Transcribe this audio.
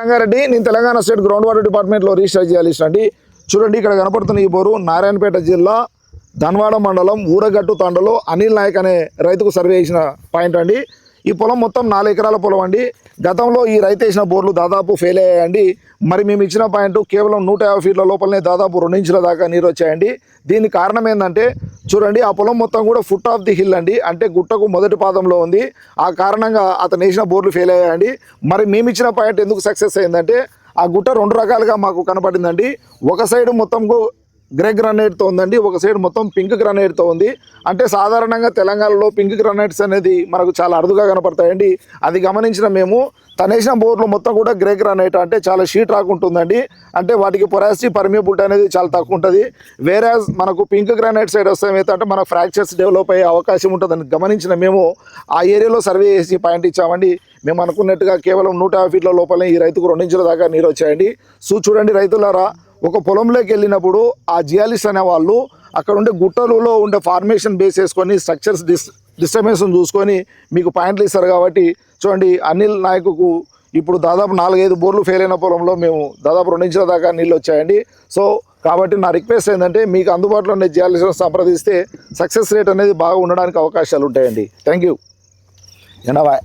రంగారెడ్డి. నేను Telangana state ground water డిపార్ట్మెంట్లో research చేయాల్సి అండి. చూడండి ఇక్కడ కనపడుతున్న ఈ బోరు నారాయణపేట జిల్లా ధన్వాడ మండలం ఊరగట్టు తండలో అనిల్ నాయక్ అనే రైతుకు సర్వే చేసిన పాయింట్ అండి. ఈ పొలం మొత్తం నాలుగు ఎకరాల పొలం అండి. గతంలో ఈ రైతు వేసిన బోర్లు దాదాపు ఫెయిల్ అయ్యాయండి. మరి మేము ఇచ్చిన పాయింట్ కేవలం నూట యాభై ఫీట్ల లోపలనే దాదాపు రెండు ఇంచుల దాకా నీరు వచ్చాయండి. దీనికి కారణం ఏంటంటే చూడండి ఆ పొలం మొత్తం కూడా ఫుట్ ఆఫ్ ది హిల్ అండి. అంటే గుట్టకు మొదటి పాదంలో ఉంది. ఆ కారణంగా అతను వేసిన బోర్లు ఫెయిల్ అయ్యాయండి. మరి మేము ఇచ్చిన పాయింట్ ఎందుకు సక్సెస్ అయిందంటే ఆ గుట్ట రెండు రకాలుగా మాకు కనపడిందండి. ఒక సైడ్ మొత్తం గ్రే గ్రానైట్తో ఉందండి. ఒక సైడ్ మొత్తం పింక్ గ్రానైట్తో ఉంది. అంటే సాధారణంగా తెలంగాణలో పింక్ గ్రానైట్స్ అనేది మనకు చాలా అరుదుగా కనపడతాయండి. అది గమనించిన మేము తనేసిన బోర్లు మొత్తం కూడా గ్రే గ్రానైట్ అంటే చాలా షీట్ రాకుంటుందండి. అంటే వాటికి పొరాసిటీ పర్మియబిలిటీ అనేది చాలా తక్కువ ఉంటుంది వేరే మనకు పింక్ గ్రానైట్ సైడ్ వస్తే అంటే మనకు ఫ్రాక్చర్స్ డెవలప్ అయ్యే అవకాశం ఉంటుందని గమనించిన మేము ఆ ఏరియాలో సర్వే చేసి పాయింట్ ఇచ్చామండి. మేము అనుకున్నట్టుగా కేవలం నూట యాభై ఫీట్ల లోపలనే ఈ రైతుకు రెండించుల దాకా నీరు వచ్చాయండి. సో చూడండి రైతులారా ఒక పొలంలోకి వెళ్ళినప్పుడు ఆ జియాలిస్ట్ అనే వాళ్ళు అక్కడ ఉండే గుట్టలలో ఉండే ఫార్మేషన్ బేస్ చేసుకొని స్ట్రక్చర్స్ డిస్ డిస్టర్బెన్స్ని చూసుకొని మీకు పాయింట్లు ఇస్తారు కాబట్టి చూడండి అనిల్ నాయకుకు ఇప్పుడు దాదాపు నాలుగైదు బోర్లు ఫెయిల్ అయిన పొలంలో మేము దాదాపు రెండు ఇంచుల దాకా నీళ్ళు వచ్చాయండి. సో కాబట్టి నా రిక్వెస్ట్ ఏంటంటే మీకు అందుబాటులో ఉండే జియాలిస్ట్ని సంప్రదిస్తే సక్సెస్ రేట్ అనేది బాగా ఉండడానికి అవకాశాలు ఉంటాయండి. Thank you. ఎనభై